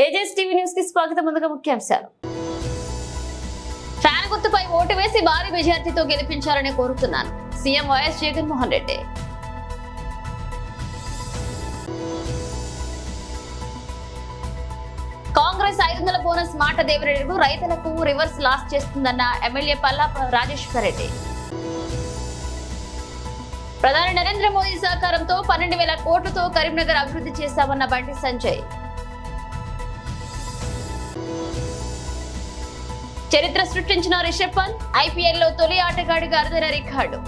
Ages TV న్యూస్కి స్వాగతం ముందుగా ముఖ్యాంశాలు. ఫ్యాన్ గుర్తుపై ఓటు వేసి భారీ మెజార్టీతో గెలిపించాలని కోరుతున్నాను. CM YS Jaganmohan Reddy. Congress ఐదు వందల బోనస్ మాట దేవరెడ్డి రైతులకు రివర్స్ లాస్ చేస్తుందన్న ఎమ్మెల్యే పల్లా రాజేశ్వర్ రెడ్డి. ప్రధాని నరేంద్ర మోదీ సహకారంతో పన్నెండు వేల కోట్లతో కరీంనగర్ అభివృద్ధి చేశామన్న బండి సంజయ్. చరిత్ర సృష్టించిన రిషబ్ పంత్ ఐపీఎల్లో తొలి ఆటగాడిగా అరుదైన రికార్డు.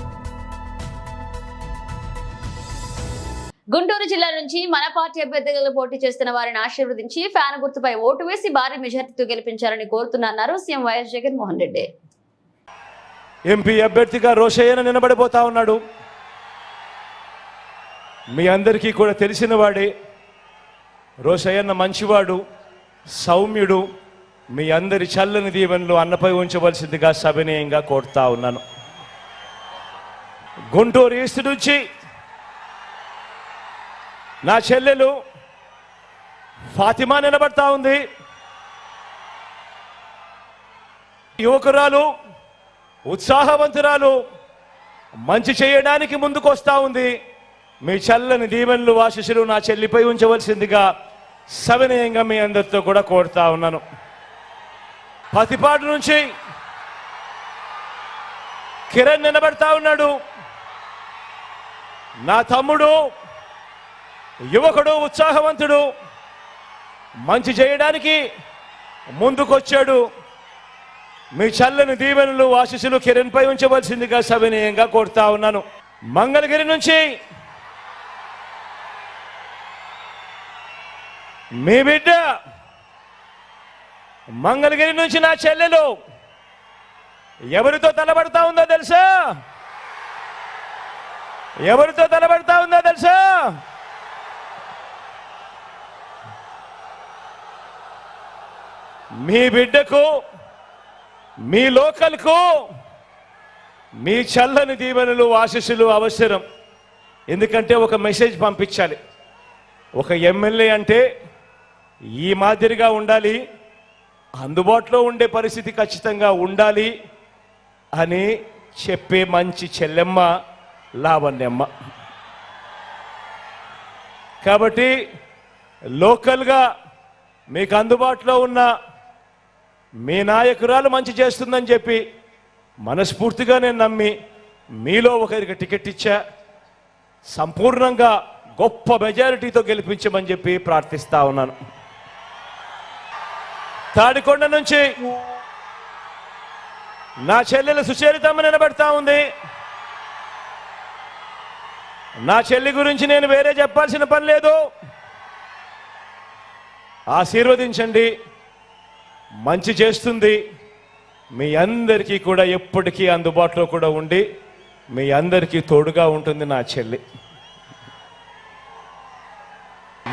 గుంటూరు జిల్లా నుంచి మన పార్టీ అభ్యర్థులు పోటీ చేస్తున్న వారిని ఆశీర్వదించి ఫ్యాన్ గుర్తుపై ఓటు వేసి భారీ మెజార్టీతో గెలిపించాలని కోరుతున్నారు CM YS Jaganmohan Reddy. MP అభ్యర్థిగా రోషయ్యన నిలబడిపోతా ఉన్నాడు. మీ అందరికీ కూడా తెలిసిన వాడే. రోషయ్యన్న మంచివాడు సౌమ్యుడు మీ అందరి చల్లని దీవెనలు అన్నపై ఉంచవలసిందిగా సవినయంగా కోరుతా ఉన్నాను. గుంటూరు ఈస్ట్ నుంచి నా చెల్లెలు ఫాతిమా నిలబడతా ఉంది. యువకురాలు ఉత్సాహవంతురాలు మంచి చేయడానికి ముందుకు వస్తూ ఉంది. మీ చల్లని దీవెనలు ఆశిషులు నా చెల్లిపై ఉంచవలసిందిగా సవినయంగా మీ అందరితో కూడా కోరుతా ఉన్నాను. పతిపాటు నుంచి కిరణ్ నిలబడతా ఉన్నాడు. నా తమ్ముడు యువకుడు ఉత్సాహవంతుడు మంచి చేయడానికి ముందుకొచ్చాడు. మీ చల్లని దీవెనలు ఆశీస్సులు కిరణ్ పై ఉంచవలసిందిగా సవినయంగా కోరుతా ఉన్నాను. మంగళగిరి నుంచి మీ బిడ్డ మంగళగిరి నుంచి నా చెల్లెలు ఎవరితో తలబడతా ఉందో తెలుసా? ఎవరితో తలబడతా ఉందో తెలుసా? మీ బిడ్డకు మీ లోకల్కు మీ చల్లని దీవెనలు ఆశీస్సులు అవసరం. ఎందుకంటే ఒక మెసేజ్ పంపించాలి. ఒక ఎమ్మెల్యే అంటే ఈ మాదిరిగా ఉండాలి. అందుబాటులో ఉండే పరిస్థితి ఖచ్చితంగా ఉండాలి అని చెప్పే మంచి చెల్లెమ్మ లావణ్యమ్మ. కాబట్టి లోకల్గా మీకు అందుబాటులో ఉన్న మీ నాయకురాలు మంచి చేస్తుందని చెప్పి మనస్ఫూర్తిగా నేను నమ్మి మీలో ఒకరికి టికెట్ ఇచ్చా. సంపూర్ణంగా గొప్ప మెజారిటీతో గెలిపించమని చెప్పి ప్రార్థిస్తా ఉన్నాను. తాడికొండ నుంచి నా చెల్లెలు సుచరితమ్మ నిలబడతా ఉంది. నా చెల్లి గురించి నేను వేరే చెప్పాల్సిన పని లేదు. ఆశీర్వదించండి. మంచి చేస్తుంది. మీ అందరికీ కూడా ఎప్పటికీ అందుబాటులో కూడా ఉండి మీ అందరికీ తోడుగా ఉంటుంది నా చెల్లి.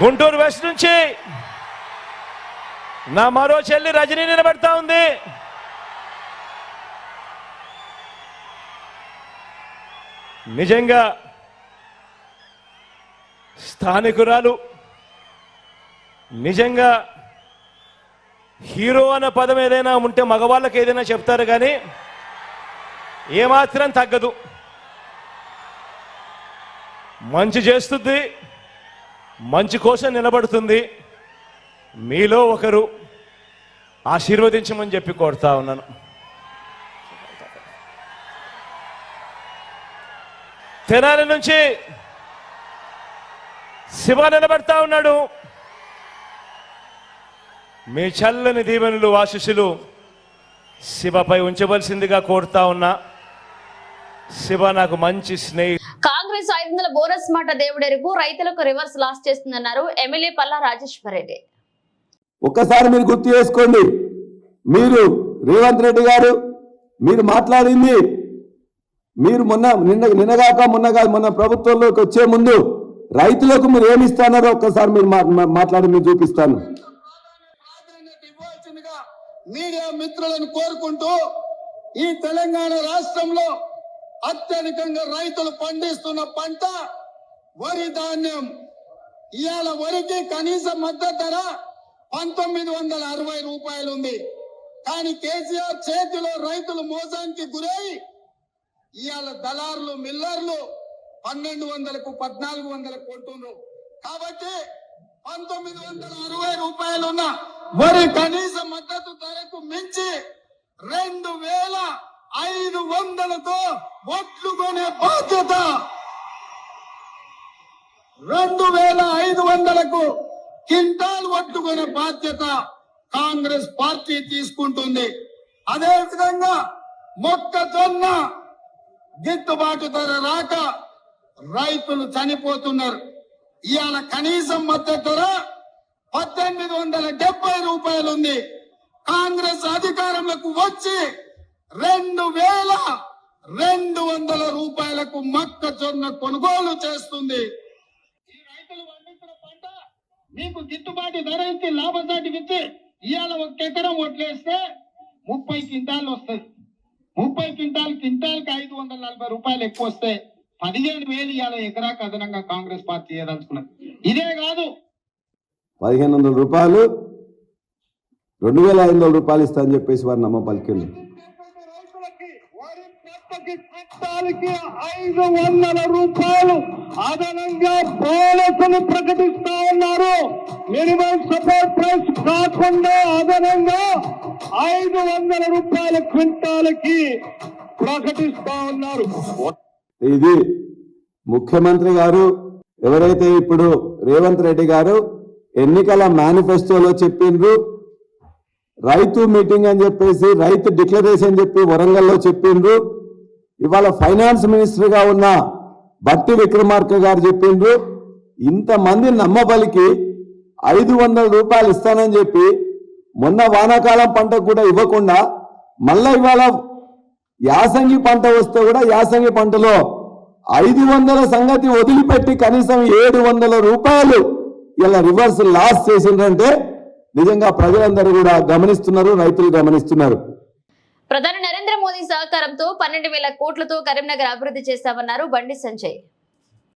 గుంటూరు వెస్ట్ నుంచి నా మరో చెల్లి రజనీ నిలబెడతా ఉంది. నిజంగా స్థానికురాలు నిజంగా హీరో అన్న పదం ఏదైనా ఉంటే మగవాళ్ళకి ఏదైనా చెప్తారు కానీ ఏమాత్రం తగ్గదు. మంచి చేస్తుంది మంచి కోసం నిలబడుతుంది. మీలో ఒకరు ఆశీర్వదించమని చెప్పి కోరుతా ఉన్నాను. తెనాలి నుంచి శివ నిలబడతా ఉన్నాడు. మీ చల్లని దీవెనలు ఆశీస్సులు శివపై ఉంచవలసిందిగా కోరుతా ఉన్నా. శివ నాకు మంచి స్నేహి కాంగ్రెస్ ఐదు వందల బోనస్ మాట దేవుడెరుగు రైతులకు రివర్స్ లాస్ చేస్తుందన్నారు ఎమ్మెల్యే పల్లా రాజేశ్వర్ రెడ్డి ఒక్కసారి మీరు గుర్తు చేసుకోండి. మీరు రేవంత్ రెడ్డి గారు మీరు మాట్లాడింది మీరు మొన్న నిన్న నిన్నగాక మొన్నగా మొన్న ప్రభుత్వంలోకి వచ్చే ముందు రైతులకు మీరు ఏమి ఇస్తానారో ఒక్కసారి మీరు మా- మాట్లాడి మీరు చూపిస్తాను. మీడియా మిత్రులను కోరుకుంటూ ఈ తెలంగాణ రాష్ట్రంలో అత్యధికంగా రైతులు పండిస్తున్న పంట వరి ధాన్యం. ఇవాళ వరికి కనీస మద్దతు ధర పంతొమ్మిది వందల అరవై రూపాయలు ఉంది కానీ కేసీఆర్ చేతిలో రైతులు మోసానికి గురై ఇవాళ దళారులు మిల్లర్లు పన్నెండు వందలకు పద్నాలుగు వందలకు కొంటున్నారు. కాబట్టి పంతొమ్మిది వందల అరవై రూపాయలు ఉన్న వరి కనీస మద్దతు ధరకు మించి రెండు వేల ఐదు వందలతో ఒట్లు కొనే బాధ్యత రెండు వేల ఐదు వందలకు కింటాలు పట్టుకునే బాధ్యత కాంగ్రెస్ పార్టీ తీసుకుంటుంది. అదే విధంగా మొక్కజొన్న గిట్టుబాటు ధర రాక రైతులు చనిపోతున్నారు. ఇవాళ కనీసం మద్దతు ధర పద్దెనిమిది వందల డెబ్బై రూపాయలు ఉంది కాంగ్రెస్ అధికారంలోకి వచ్చి రెండు వేల రెండు వందల రూపాయలకు మొక్కజొన్న కొనుగోలు చేస్తుంది ఈ రైతులు పండించిన పంట మీకు గిట్టుబాటు ధర ఇచ్చి లాభసాటికి ఇచ్చి ఇవాళ ఒక ఎకరం వడ్లేస్తే ముప్పై క్వింటాలు వస్తుంది. ముప్పై క్వింటాల్ క్వింటాల్కి ఐదు వందల నలభై రూపాయలు ఎక్కువ వస్తే పదిహేను వేలు ఇవాళ ఎకరాకు అదనంగా కాంగ్రెస్ పార్టీ చేయదలుచుకున్నది ఇదే కాదు. పదిహేను వందల రూపాయలు రెండు వేల ఐదు వందల రూపాయలు ఇస్తా అని చెప్పేసి వారు నమ్మ పలికింది ఐదు వందల రూపాయలు అదనంగా బోనసులు ప్రకటిస్తా ఉన్నారు. మినిమం సపోర్ట్ ప్రైస్ కాకుండా అదనంగా ఐదు వందల రూపాయల క్వింటాలకి ప్రకటిస్తా ఉన్నారు. ఇది ముఖ్యమంత్రి గారు ఎవరైతే ఇప్పుడు రేవంత్ రెడ్డి గారు ఎన్నికల మేనిఫెస్టోలో చెప్పిండ్రు రైతు మీటింగ్ అని చెప్పేసి రైతు డిక్లరేషన్ చెప్పి వరంగల్లో చెప్పిండ్రు ఇవాళ ఫైనాన్స్ మినిస్టర్గా ఉన్న బట్టి విక్రమార్క గారు చెప్పిండ్రు ఇంతమంది నమ్మబలికి ఐదు వందల రూపాయలు ఇస్తానని చెప్పి మొన్న వానాకాలం పంట కూడా ఇవ్వకుండా మళ్ళా ఇవాళ యాసంగి పంట వస్తే కూడా యాసంగి పంటలో ఐదు వందల సంగతి వదిలిపెట్టి కనీసం ఏడు వందల రూపాయలు ఇలా రివర్స్ లాస్ చేసిండ్రంటే నిజంగా ప్రజలందరూ కూడా గమనిస్తున్నారు రైతులు గమనిస్తున్నారు. ప్రధాని నరేంద్ర మోదీ సహకారంతో పన్నెండు వేల కోట్లతో కరీంనగర్ అభివృద్ధి చేస్తామన్నారు బండి సంజయ్.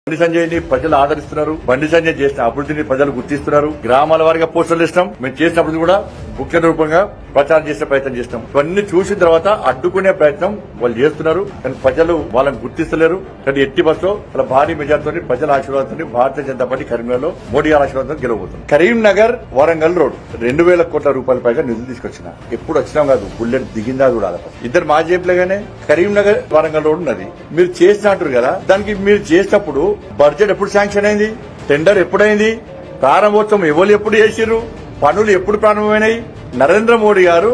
బండి సంజయ్ని ప్రజలు ఆదరిస్తున్నారు. బండి సంజయ్ చేసిన అభివృద్ధిని ప్రజలు గుర్తిస్తున్నారు. గ్రామాల వారిగా పోస్టర్లు ఇస్తాం. మేము చేసిన అభివృద్ధి కూడా ముఖ్య రూపంగా ప్రచారం చేసే ప్రయత్నం చేస్తాం. ఇవన్నీ చూసిన తర్వాత అడ్డుకునే ప్రయత్నం వాళ్ళు చేస్తున్నారు. కానీ ప్రజలు వాళ్ళని గుర్తిస్తలేరు. కానీ ఎట్టి బస్సులో వాళ్ళ భారీ మెజార్టీతో ప్రజల ఆశీర్వాదంతో భారతీయ జనతా పార్టీ కరీంనగర్లో మోడీ ఆశీర్వాదంతో గెలవబోతుంది. కరీంనగర్ వరంగల్ రోడ్ రెండు వేల కోట్ల రూపాయల పైగా నిధులు తీసుకొచ్చిన. ఎప్పుడు వచ్చినాం కాదు బుల్లెట్ దిగిందా చూడాలి ఇద్దరు మా ఎంపీలుగానే కరీంనగర్ వరంగల్ రోడ్ ఉన్నది. మీరు చేసినట్టు అంటారు కదా దానికి మీరు చేసినప్పుడు బడ్జెట్ ఎప్పుడు శాంక్షన్ అయింది? టెండర్ ఎప్పుడైంది? ప్రారంభోత్సవం ఎవరు ఎప్పుడు చేసిర్రు? పనులు ఎప్పుడు ప్రారంభమైనాయి? నరేంద్ర మోడీ గారు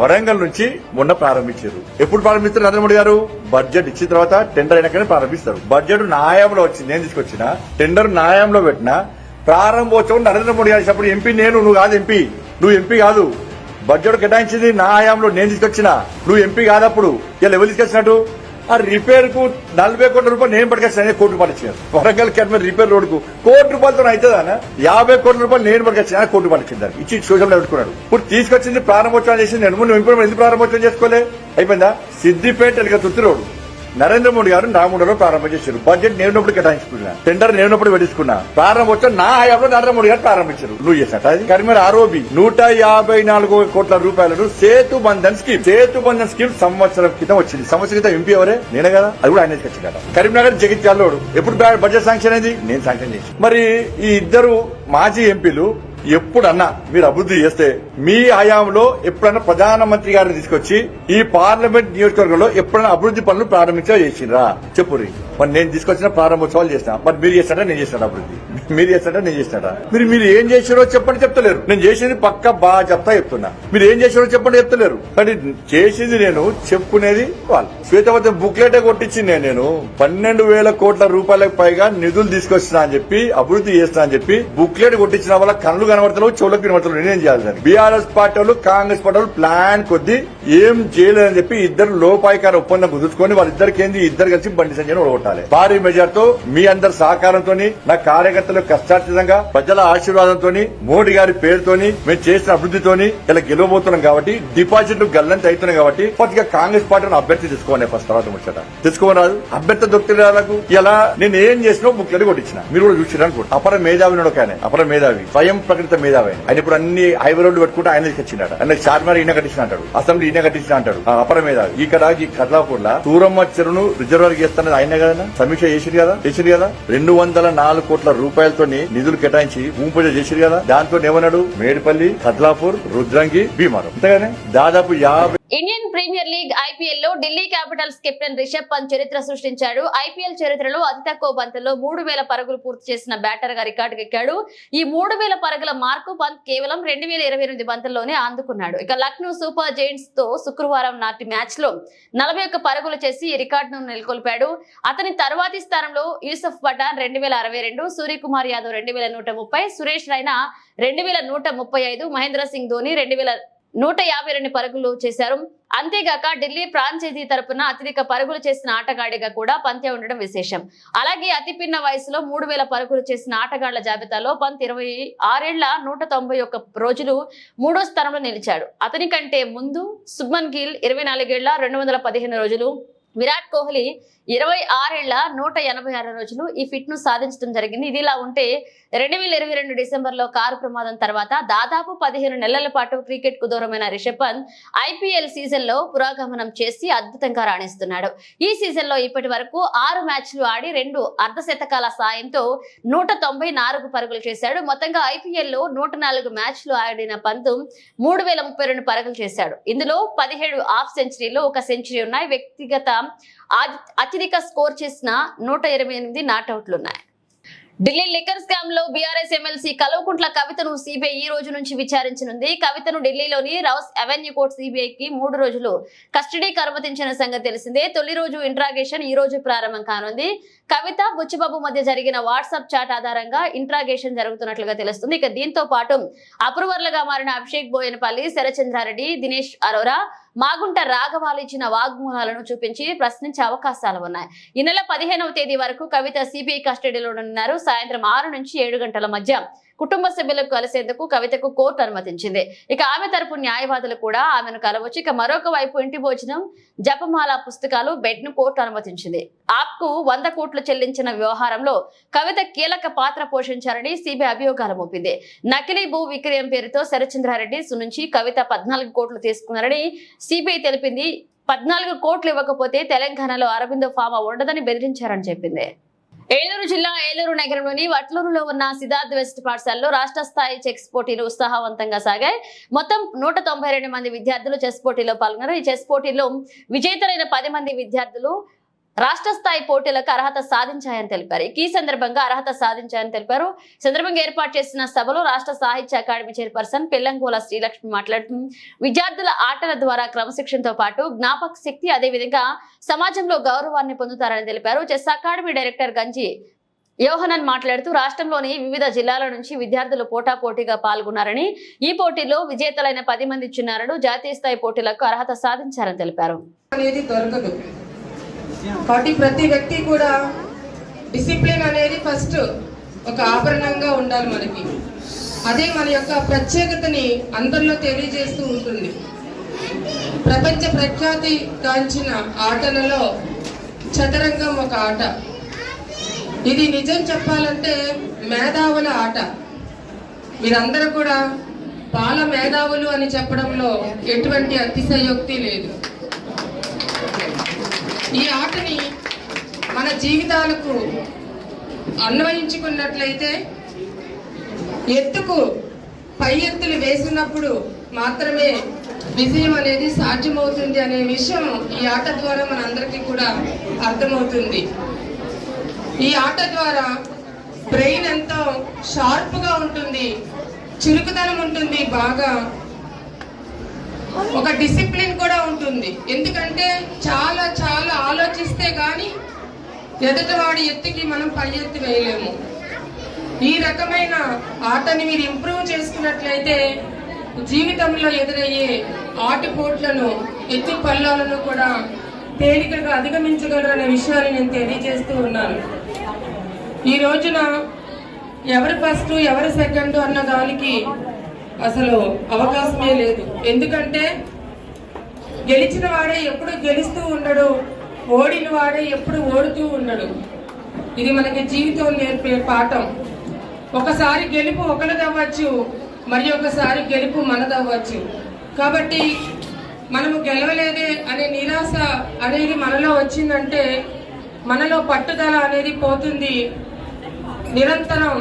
వరంగల్ నుంచి మొన్న ప్రారంభించారు. ఎప్పుడు ప్రారంభిస్తారు నరేంద్ర మోడీ గారు? బడ్జెట్ ఇచ్చిన తర్వాత టెండర్ అయినాకనే ప్రారంభిస్తారు. బడ్జెట్ న్యాయంలో వచ్చింది. నేను తీసుకొచ్చిన టెండర్ న్యాయంలో పెట్టిన ప్రారంభోత్సవం నరేంద్ర మోడీ గారు చెప్పండి ఎంపీ నేను నువ్వు కాదు ఎంపీ. నువ్వు ఎంపీ కాదు. బడ్జెట్ కేటాయించింది నా హయాంలో నేను తీసుకొచ్చిన నువ్వు ఎంపీ కాదప్పుడు. ఇలా ఎవరు తీసుకొచ్చినట్టు? ఆ రిపేర్కు నలభై కోట్ల రూపాయలు నేను పట్టుకొచ్చిన కోటి రూపాయలు ఇచ్చాను. వరంగల్ కెట్మ రిపేర్ రోడ్కు కోటి రూపాయలతో అవుతుందా యాభై కోట్ల రూపాయలు నేను పట్టుకొచ్చిన కోటి రూపాయలు ఇచ్చింది. దానికి. ఇచ్చి సోషల్ పెట్టుకున్నాడు. ఇప్పుడు తీసుకొచ్చింది ప్రారంభోత్సవం చేసింది నేను ముందు ఇంప్రూవ్మెంట్ ఎందుకు ప్రారంభోత్సవం చేసుకోలే? అయిపోయిందా? సిద్దిపేట ఎలుక తుత్తి రోడ్ నరేంద్ర మోడీ గారు నాగుండలో ప్రారంభం చేశారు. బడ్జెట్ నేనప్పుడు కేటాయించుకున్నా. టెండర్ నేనున్నప్పుడు పెట్టించుకున్నా ప్రారంభోత్సవం నా హయాంలో నరేంద్ర మోడీ గారు ప్రారంభించారు. నువ్వు చేసినట్టు అది? కరీంనగర్ ఆరోబి నూట యాభై నాలుగు కోట్ల రూపాయలను సేతు బంధన్ స్కీమ్. సేతు బంధన్ స్కీమ్ సంవత్సరం క్రితం వచ్చింది. సంవత్సరం క్రితం ఎంపీ ఎవరే? నేనే కదా. అది కూడా ఆయన కదా. కరీంనగర్ జగిత్యాలోడు ఎప్పుడు బడ్జెట్ శాంక్షన్ అయింది? నేను శాంక్షన్ చేసి మరి ఈ ఇద్దరు మాజీ ఎంపీలు ఎప్పుడన్నా మీరు అభివృద్ధి చేస్తే మీ హయాంలో ఎప్పుడన్నా ప్రధానమంత్రి గారిని తీసుకొచ్చి ఈ పార్లమెంట్ నియోజకవర్గంలో ఎప్పుడన్నా అభివృద్ధి పనులు ప్రారంభించా చేసిండ్రా చెప్పురి మరి నేను తీసుకొచ్చిన ప్రారంభోత్సవాలు చేసిన. మరి మీరు చేస్తాడా? నేను చేస్తాడా అభివృద్ధి? మీరు చేస్తాడా? నేను చేస్తాడా? మీరు మీరు ఏం చేసారో చెప్పండి చెప్తలేరు. నేను చేసింది పక్క బాగా చెప్తా చెప్తున్నా. మీరు ఏం చేసారో చెప్పండి చెప్తలేరు. కానీ చేసింది నేను చెప్పుకునేది వాళ్ళు. శ్వేతవతి బుక్లెట్ కొట్టించింది నేను. పన్నెండు వేల కోట్ల రూపాయలకు పైగా నిధులు తీసుకొచ్చినా అని చెప్పి అభివృద్ధి చేస్తున్నా అని చెప్పి బుక్లెట్ కొట్టించిన వల్ల కనులు కనబడతలేవు చెవులకు కనబడతలేవు. నేనేం చేయాలి బీఆర్ఎస్ పార్టీ వాళ్ళు కాంగ్రెస్ పార్టీ వాళ్ళు ప్లాన్ కొద్ది ఏం చేయలేదని చెప్పి ఇద్దరు లోపాయికార ఒప్పందం కుదుర్చుకొని వాళ్ళిద్దరికి ఏంది ఇద్దరు కలిసి బండి సంజయ్ ఓడగొట్టాలి. పెట్టాలి భారీ మెజార్టీతో మీ అందరి సహకారంతో నా కార్యకర్తలు కష్టార్జితంగా ప్రజల ఆశీర్వాదంతో మోడీ గారి పేరుతోని మేము చేసిన అభివృద్ధితోని ఇలా గెలవబోతున్నాం కాబట్టి డిపాజిట్లు గల్లంత అవుతున్నాయి కాబట్టి కొద్దిగా కాంగ్రెస్ పార్టీని అభ్యర్థి తీసుకోవాలి ఫస్ట్ తర్వాత ముచ్చట. తీసుకోరాదు అభ్యర్థి దొరికినాలకు ఇలా నేను ఏం చేసినా ముఖ్యంగా కొట్టించిన. మీరు కూడా చూసిరా అనుకోండి అపర మేధావి ఒక ఆయన. అపర మేధావి. స్వయం ప్రకటిత మేధావి ఆయన. ఇప్పుడు అన్ని హైవే రోడ్లు పెట్టుకుంటే ఆయన తెచ్చినాడు ఆయన చార్మార్ ఈయన కట్టించిన అంటాడు. అసెంబ్లీ ఈయన కట్టించిన అంటాడు. అపర మేధావి. ఇక్కడ ఈ కర్లాపూర్లో సూరమ్మ చెరువును రిజర్వర్ చేస్తానని ఆయన కదా సమీక్ష చేసిరు కదా? చేసిరు కదా? రెండు వందల నాలుగు కోట్ల రూపాయలతో నిధులు కేటాయించి భూమి పూజ చేసిరు కదా? దాంతో ఏమన్నాడు మేడిపల్లి కద్లాపూర్ రుద్రంగి భీమారం అంతేగానే దాదాపు యాభై ఇండియన్ ప్రీమియర్ లీగ్ ఐపీఎల్లో ఢిల్లీ క్యాపిటల్స్ కెప్టెన్ రిషబ్ పంత్ చరిత్ర సృష్టించాడు. ఐపీఎల్ చరిత్రలో అతి తక్కువ బంతుల్లో మూడు వేల పరుగులు పూర్తి చేసిన బ్యాటర్గా రికార్డు ఎక్కాడు. ఈ మూడు వేల పరుగుల మార్కు పంత్ కేవలం రెండు వేల ఇరవై ఎనిమిది బంతుల్లోనే అందుకున్నాడు ఇక లక్నో సూపర్ జైంట్స్తో శుక్రవారం నాటి మ్యాచ్లో నలభై ఒక్క పరుగులు చేసి ఈ రికార్డును నెలకొల్పాడు. అతని తర్వాతి స్థానంలో యూసఫ్ పఠాన్ రెండు వేల అరవై రెండు సూర్యకుమార్ యాదవ్ రెండు వేల నూట ముప్పై సురేష్ రైనా రెండు వేల నూట ముప్పై ఐదు మహేంద్ర సింగ్ ధోని రెండు వేల నూట యాభై రెండు పరుగులు చేశారు. అంతేగాక ఢిల్లీ ఫ్రాంచైజీ తరపున అత్యధిక పరుగులు చేసిన ఆటగాడిగా కూడా పంతే ఉండడం విశేషం. అలాగే అతి పిన్న వయసులో మూడు వేల పరుగులు చేసిన ఆటగాళ్ళ జాబితాలో పంత్ ఇరవై ఆరేళ్ళ నూట తొంభై ఒక్క రోజులు మూడో స్థానంలో నిలిచాడు. అతని కంటే ముందు సుబ్మన్ గిల్ ఇరవై నాలుగేళ్ళ రెండు వందల పదిహేను రోజులు విరాట్ కోహ్లీ ఇరవై ఆరేళ్ళ నూట ఎనభై ఆరు రోజులు ఈ ఫిట్ను సాధించడం జరిగింది. ఇది ఇలా ఉంటే రెండు వేల ఇరవై రెండు డిసెంబర్లో కారు ప్రమాదం తర్వాత దాదాపు పదిహేను నెలల పాటు క్రికెట్కు దూరమైన రిషబ్ పంత్ ఐపీఎల్ సీజన్లో చేసి అద్భుతంగా రాణిస్తున్నాడు. ఈ సీజన్లో ఇప్పటి వరకు ఆరు మ్యాచ్లు ఆడి రెండు అర్ధశతకాల సాయంతో నూట తొంభై నాలుగు పరుగులు చేశాడు. మొత్తంగా ఐపీఎల్లో నూట నాలుగు మ్యాచ్లు ఆడిన పంతు మూడు వేల ముప్పై రెండు పరుగులు చేశాడు. ఇందులో పదిహేడు హాఫ్ సెంచరీలు ఒక సెంచరీ ఉన్నాయి. వ్యక్తిగత అత్యధిక స్కోర్ చేసిన నూట ఇరవై ఎనిమిది నాట్అవుట్లు ఉన్నాయి ఢిల్లీ లిక్కర్ స్కామ్లో బీఆర్ఎస్ ఎమ్మెల్సీ కల్వకుంట్ల కవితను సిబిఐ ఈ రోజు నుంచి విచారించనుంది. కవితను ఢిల్లీలోని రౌస్ అవెన్యూ కోర్టు సిబిఐకి మూడు రోజులు కస్టడీకి అనుమతించిన సంగతి తెలిసిందే. తొలి రోజు ఇంట్రాగేషన్ ఈ రోజు ప్రారంభం కానుంది. కవిత బుచ్చిబాబు మధ్య జరిగిన వాట్సాప్ చాట్ ఆధారంగా ఇంట్రాగేషన్ జరుగుతున్నట్లుగా తెలుస్తుంది. ఇక దీంతో పాటు అప్రూవర్లుగా మారిన అభిషేక్ బోయనపల్లి శరచంద్రారెడ్డి దినేష్ అరోరా మాగుంట రాఘవాలు ఇచ్చిన వాగ్మూలాలను చూపించి ప్రశ్నించే అవకాశాలు ఉన్నాయి. ఈ నెల పదిహేనవ తేదీ వరకు కవిత సిబిఐ కస్టడీలో ఉన్నారు సాయంత్రం ఆరు నుంచి ఏడు గంటల మధ్య కుటుంబ సభ్యులకు కలిసేందుకు కవితకు కోర్టు అనుమతించింది. ఇక ఆమె తరపు న్యాయవాదులు కూడా ఆమెను కలవచ్చు ఇక మరొక వైపు ఇంటి భోజనం జపమాల పుస్తకాలు బెడ్ను కోర్టు అనుమతించింది. ఆప్కు వంద కోట్లు చెల్లించిన వ్యవహారంలో కవిత కీలక పాత్ర పోషించారని సిబిఐ అభియోగాలు మోపింది. నకిలీ భూ విక్రయం పేరుతో శరచంద్రారెడ్డి నుంచి కవిత పద్నాలుగు కోట్లు తీసుకున్నారని సిబిఐ తెలిపింది. పద్నాలుగు కోట్లు ఇవ్వకపోతే తెలంగాణలో అరవిందో ఫామా ఉండదని బెదిరించారని చెప్పింది. ఏలూరు జిల్లా ఏలూరు నగరంలోని వట్లూరులో ఉన్న సిద్ధార్థ్ వెస్ట్ పాఠశాలలో రాష్ట్ర స్థాయి చెస్ పోటీలు ఉత్సాహవంతంగా సాగాయి. మొత్తం నూట తొంభై రెండు మంది విద్యార్థులు చెస్ పోటీలో పాల్గొన్నారు. ఈ చెస్ పోటీలో విజేతలైన పది మంది విద్యార్థులు రాష్ట్ర స్థాయి పోటీలకు అర్హత సాధించాయని తెలిపారు. ఈ సందర్భంగా అర్హత సాధించాయని తెలిపారు. సందర్భంగా ఏర్పాటు చేసిన సభలో రాష్ట్ర సాహిత్య అకాడమీ చైర్పర్సన్ పిల్లంగోల శ్రీలక్ష్మి మాట్లాడుతూ విద్యార్థుల ఆటల ద్వారా క్రమశిక్షణతో పాటు జ్ఞాపక శక్తి అదేవిధంగా సమాజంలో గౌరవాన్ని పొందుతారని తెలిపారు. చెస్ అకాడమీ డైరెక్టర్ గంజి యోహనన్ మాట్లాడుతూ రాష్ట్రంలోని వివిధ జిల్లాల నుంచి విద్యార్థులు పోటాపోటీగా పాల్గొన్నారని ఈ పోటీలో విజేతలైన పది మంది చిన్నారులు జాతీయ స్థాయి పోటీలకు అర్హత సాధించారని తెలిపారు. కాబట్టి ప్రతి వ్యక్తి కూడా డిసిప్లిన్ అనేది ఫస్ట్ ఒక ఆభరణంగా ఉండాలి మనకి. అదే మన యొక్క ప్రత్యేకతని అందరిలో తెలియజేస్తూ ఉంటుంది. ప్రపంచ ప్రఖ్యాతి గాంచిన ఆటలలో చదరంగం ఒక ఆట. ఇది నిజం చెప్పాలంటే మేధావుల ఆట. మీరందరూ కూడా బాల మేధావులు అని చెప్పడంలో ఎటువంటి అతిశయోక్తి లేదు. ఈ ఆటని మన జీవితాలకు అన్వయించుకున్నట్లయితే ఎత్తుకు పై ఎత్తులు వేసినప్పుడు మాత్రమే విజయం అనేది సాధ్యమవుతుంది అనే విషయం ఈ ఆట ద్వారా మనందరికీ కూడా అర్థమవుతుంది. ఈ ఆట ద్వారా బ్రెయిన్ ఎంతో షార్ప్గా ఉంటుంది చురుకుదనం ఉంటుంది బాగా ఒక డిసిప్లిన్ కూడా ఉంటుంది. ఎందుకంటే చాలా చాలా ఆలోచిస్తే కానీ ఎదుటివాడి ఎత్తుకి మనం పై ఎత్తు వేయలేము. ఈ రకమైన ఆటని మీరు ఇంప్రూవ్ చేసుకున్నట్లయితే జీవితంలో ఎదురయ్యే ఆటుపోట్లను ఎత్తి పల్లాలను కూడా తేలికగా అధిగమించగలరు అనే విషయాన్ని నేను తెలియజేస్తూ ఉన్నాను. ఈ రోజున ఎవరు ఫస్ట్ ఎవరు సెకండ్ అన్న దానికి అసలు అవకాశమే లేదు. ఎందుకంటే గెలిచిన వాడే ఎప్పుడు గెలుస్తూ ఉండడు ఓడిన వాడే ఎప్పుడు ఓడుతూ ఉండడు. ఇది మనకి జీవితం నేర్పే పాఠం. ఒకసారి గెలుపు ఒకరిదవ్వచ్చు మరి ఒకసారి గెలుపు మనదవ్వచ్చు. కాబట్టి మనము గెలవలేదే అనే నిరాశ అనేది మనలో వచ్చిందంటే మనలో పట్టుదల అనేది పోతుంది. నిరంతరం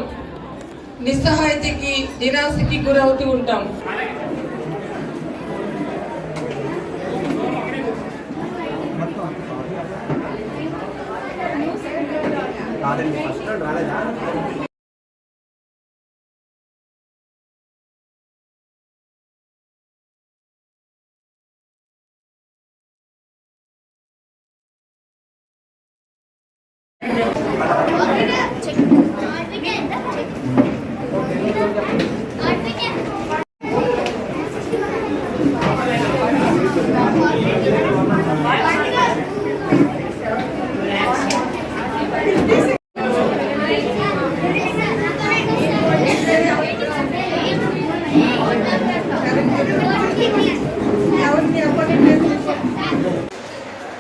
నిస్సహాయతకి నిరాశకి గురవుతూ ఉంటాం.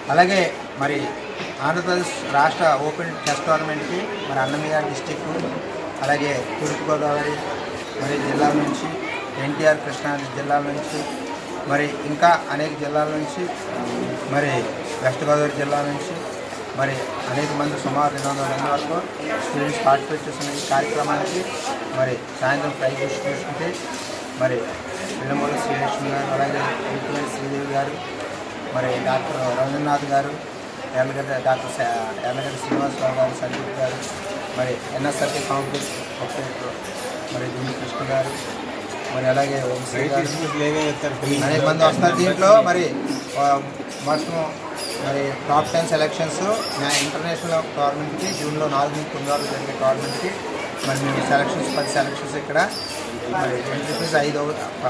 అలాగే మరి ఆంధ్రప్రదేశ్ రాష్ట్ర ఓపెన్ చెస్ టోర్నమెంట్కి మరి అన్నమయ్య డిస్టిక్ అలాగే తూర్పుగోదావరి మరి జిల్లాల నుంచి ఎన్టీఆర్ కృష్ణా జిల్లాల నుంచి మరి ఇంకా అనేక జిల్లాల నుంచి మరి వెస్ట్ గోదావరి జిల్లా నుంచి మరి అనేక మంది సుమారు రెండు వందల మంది వరకు స్టూడెంట్స్ పార్టిసిపేట్ చేస్తున్న ఈ కార్యక్రమానికి మరి సాయంత్రం ప్రైజ్ చూసుకుంటే మరి విలమూల శ్రీలక్ష్మి గారు అలాగే శ్రీదేవి గారు మరి డాక్టర్ రవీంద్రనాథ్ గారు ఎర్లగడ్డ డాక్టర్ ఎర్లగడ్డ శ్రీనివాసరావు గారు సందీప్ గారు మరి ఎన్ఎస్ఆర్టీ కాంగ్రెస్ ప్రొఫెసర్ మరి దుండి కృష్ణ గారు మరి అలాగే అనేక మంది వస్తారు దీంట్లో. మరి మొత్తం మరి టాప్ టెన్ సెలెక్షన్స్ ఇంటర్నేషనల్ టోర్నమెంట్కి జూన్లో నాలుగు నుంచి తొమ్మిది వరకు జరిగే టోర్నమెంట్కి మరి మేము సెలక్షన్స్ పది సెలక్షన్స్ ఇక్కడ. మరి ఎంట్రీ ఫీజు ఐదు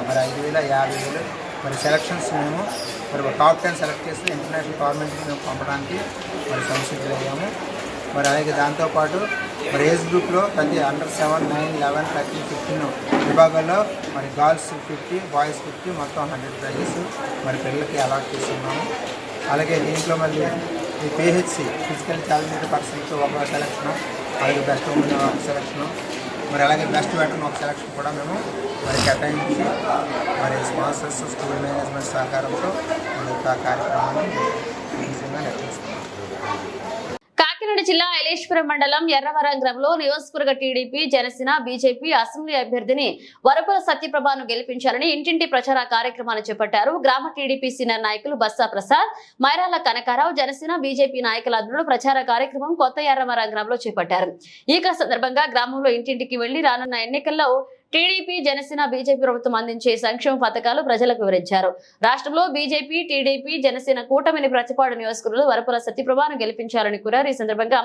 మరి ఐదు వేల యాభై వేలు మరి సెలక్షన్స్ మేము మరి టాప్ టెన్ సెలెక్ట్ చేసి ఇంటర్నేషనల్ టోర్నమెంట్కి మేము పంపడానికి మరి సంసిద్ధులయ్యాము మరి అలాగే దాంతోపాటు మరి ఏజ్ గ్రూప్లో ప్రతి under seven nine eleven thirteen fifteen విభాగాల్లో మరి గర్ల్స్ ఫిఫ్టీ బాయ్స్ ఫిఫ్టీ మొత్తం హండ్రెడ్ ప్రైజెస్ మరి పిల్లలకి అలాట్ చేస్తున్నాము. అలాగే దీంట్లో మళ్ళీ ఈ పిహెచ్సి ఫిజికల్ ఛాలెంజ్ పర్సన్కి ఒక సెలక్షన్ అలాగే బెస్ట్ ఉమెన్ ఒక సెలక్షన్ మరి అలాగే బెస్ట్ వెటర్న్ ఒక సెలక్షన్ కూడా మేము మరి కేటాయించి మరి స్పాన్సర్స్ స్కూల్ మేనేజ్మెంట్ సహకారంతో మరి యొక్క కార్యక్రమాన్ని విజయంగా నిర్వహిస్తున్నాం. జిల్లా ఐలేశ్వరం మండలం ఎర్రవరం గ్రామంలో నియోజకవర్గ టీడీపీ జనసేన బీజేపీ అసెంబ్లీ అభ్యర్థిని వరపుల సత్యప్రభను గెలిపించాలని ఇంటింటి ప్రచార కార్యక్రమాన్ని చేపట్టారు. గ్రామ టీడీపీ సీనియర్ నాయకులు బస్సా ప్రసాద్ మైరాల కనకారావు జనసేన బీజేపీ నాయకులందరూ ప్రచార కార్యక్రమం కొత్త ఎర్రవరం గ్రామంలో చేపట్టారు. ఈ సందర్భంగా గ్రామంలో ఇంటింటికి వెళ్ళి రానున్న ఎన్నికల్లో టీడీపీ జనసేన బీజేపీ ప్రభుత్వం అందించే సంక్షేమ పథకాలు ప్రజలకు వివరించారు. రాష్ట్రంలో బీజేపీ టీడీపీ జనసేన కూటమిని ప్రతిపాడు నియోజకవర్గంలో వరపుల సత్యప్రభాను గెలిపించాలని కోరారు. ఈ సందర్భంగా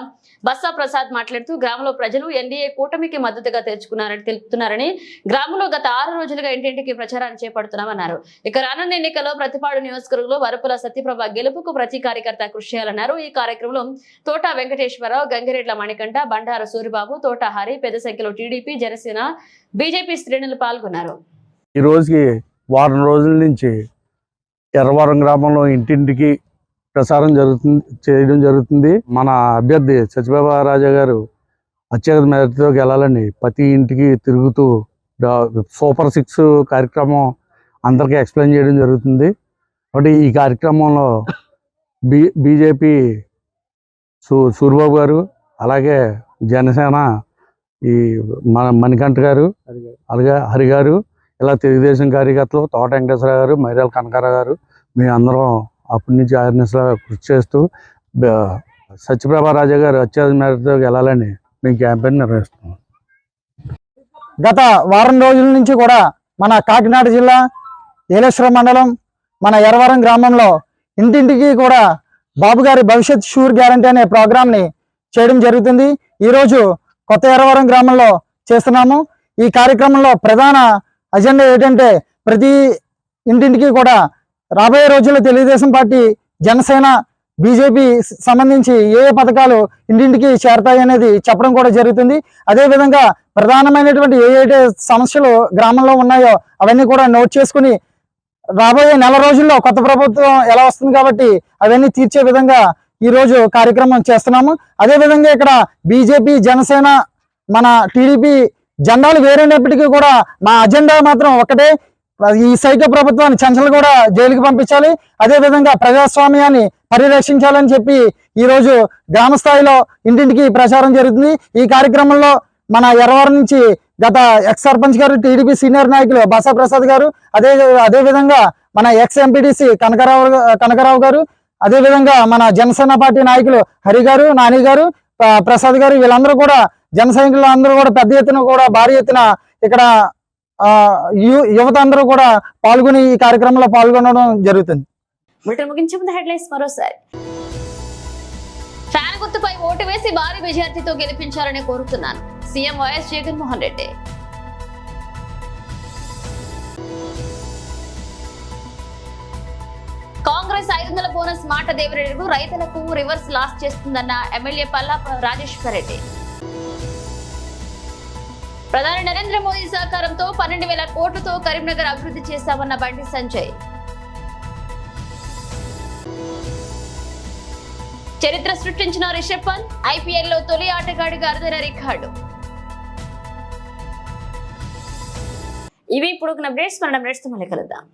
బస్సా ప్రసాద్ మాట్లాడుతూ గ్రామంలో ప్రజలు ఎన్డీఏ కూటమికి మద్దతుగా తెచ్చుకున్నారని తెలుపుతున్నారని గ్రామంలో గత ఆరు రోజులుగా ఇంటింటికి ప్రచారాన్ని చేపడుతున్నామన్నారు. ఇక రానున్న ఎన్నికల్లో ప్రతిపాడు నియోజకవర్గంలో వరపుల సత్యప్రభ గెలుపుకు ప్రతి కార్యకర్త కృషి చేయాలన్నారు. ఈ కార్యక్రమంలో తోట వెంకటేశ్వరరావు గంగిరెడ్ల మణికంఠ బండారు సూరిబాబు తోట హరి పెద్ద సంఖ్యలో టీడీపీ జనసేన బీజేపీ శ్రేణులు పాల్గొన్నారు. ఈ రోజుకి వారం రోజుల నుంచి ఎర్రవరం గ్రామంలో ఇంటింటికి ప్రసారం జరుగుతుంది చేయడం జరుగుతుంది. మన అభ్యర్థి సత్యబాబా రాజా గారు అత్యధిక మెదటితో గెలాలని ప్రతి ఇంటికి తిరుగుతూ సూపర్ సిక్స్ కార్యక్రమం అందరికీ ఎక్స్ప్లెయిన్ చేయడం జరుగుతుంది. కాబట్టి ఈ కార్యక్రమంలో బీ బీజేపీ సూ సూరిబాబు గారు అలాగే జనసేన ఈ మన మణికంఠ గారు అలాగే హరి గారు ఇలా తెలుగుదేశం కార్యకర్తలు తోట వెంకటేశ్వర గారు మైరాల కనకారావు గారు మీ అందరం అప్పటి నుంచి అవేర్నెస్లో కృషి చేస్తూ సత్యప్రభా రాజా గారు అత్యధిక మేరతో వెళ్ళాలని మేము క్యాంపెయిన్ నిర్వహిస్తున్నాం. గత వారం రోజుల నుంచి కూడా మన కాకినాడ జిల్లా ఏలేశ్వరం మండలం మన ఎరవరం గ్రామంలో ఇంటింటికి కూడా బాబు గారి భవిష్యత్ షూర్ గ్యారంటీ అనే ప్రోగ్రామ్ని చేయడం జరుగుతుంది. ఈరోజు కొత్త ఎర్రవరం గ్రామంలో చేస్తున్నాము. ఈ కార్యక్రమంలో ప్రధాన అజెండా ఏంటంటే ప్రతి ఇంటింటికి కూడా రాబోయే రోజుల్లో తెలుగుదేశం పార్టీ జనసేన బీజేపీ సంబంధించి ఏ ఏ పథకాలు ఇంటింటికి చేరతాయి అనేది చెప్పడం కూడా జరుగుతుంది. అదే విధంగా ప్రధానమైనటువంటి ఏ ఏ సమస్యలు గ్రామంలో ఉన్నాయో అవన్నీ కూడా నోట్ చేసుకుని రాబోయే నెల రోజుల్లో కొత్త ప్రభుత్వం ఎలా వస్తుంది కాబట్టి అవన్నీ తీర్చే విధంగా ఈ రోజు కార్యక్రమం చేస్తున్నాము. అదే విధంగా ఇక్కడ బీజేపీ జనసేన మన టీడీపీ జెండాలు వేరైనప్పటికీ కూడా మా అజెండా మాత్రం ఒకటే ఈ సైకో ప్రభుత్వాన్ని చంచలు కూడా జైలుకి పంపించాలి. అదే విధంగా ప్రజాస్వామ్యాన్ని పరిరక్షించాలని చెప్పి ఈ రోజు గ్రామ స్థాయిలో ఇంటింటికి ప్రచారం జరుగుతుంది. ఈ కార్యక్రమంలో మన ఎర్రవరం నుంచి గత ఎక్స్ సర్పంచ్ గారు టీడీపీ సీనియర్ నాయకులు బసా ప్రసాద్ గారు అదే అదే విధంగా మన ఎక్స్ ఎంపీటీసీ కనకరావు కనకరావు గారు అదే విధంగా మన జనసేన పార్టీ నాయకులు హరి గారు నాని గారు ప్రసాద్ గారు వీళ్ళందరూ కూడా జన సైనికులు అందరూ కూడా పెద్ద ఎత్తున కూడా భారీ ఎత్తున ఇక్కడ యువత అందరూ కూడా పాల్గొని ఈ కార్యక్రమంలో పాల్గొనడం జరుగుతుంది. ఫ్యాన్ గుర్తుపై ఓటు వేసి భారీ మెజార్టీతో గెలిపించాలని కోరుతున్నాను. CM YS Jaganmohan Reddy. Congress ఐదు వందల బోనస్ మాట దేవిరెడ్డికు రైతులకు రివర్స్ లాస్ చేస్తుందన్న ఎమ్మెల్యే పల్లా రాజేశ్వర్ రెడ్డి ప్రధాని నరేంద్ర మోదీ సహకారంతో పన్నెండు వేల కోట్లతో కరీంనగర్ అభివృద్ధి చేశామన్న బండి సంజయ్. చరిత్ర సృష్టించిన రిషబ్ పంత్ ఐపీఎల్లో తొలి ఆటగాడిగా అరుదైన రికార్డు. ఇవి ఇప్పుడు అప్డేట్స్ మనం నెక్స్ట్ మళ్ళీ కలుద్దాం.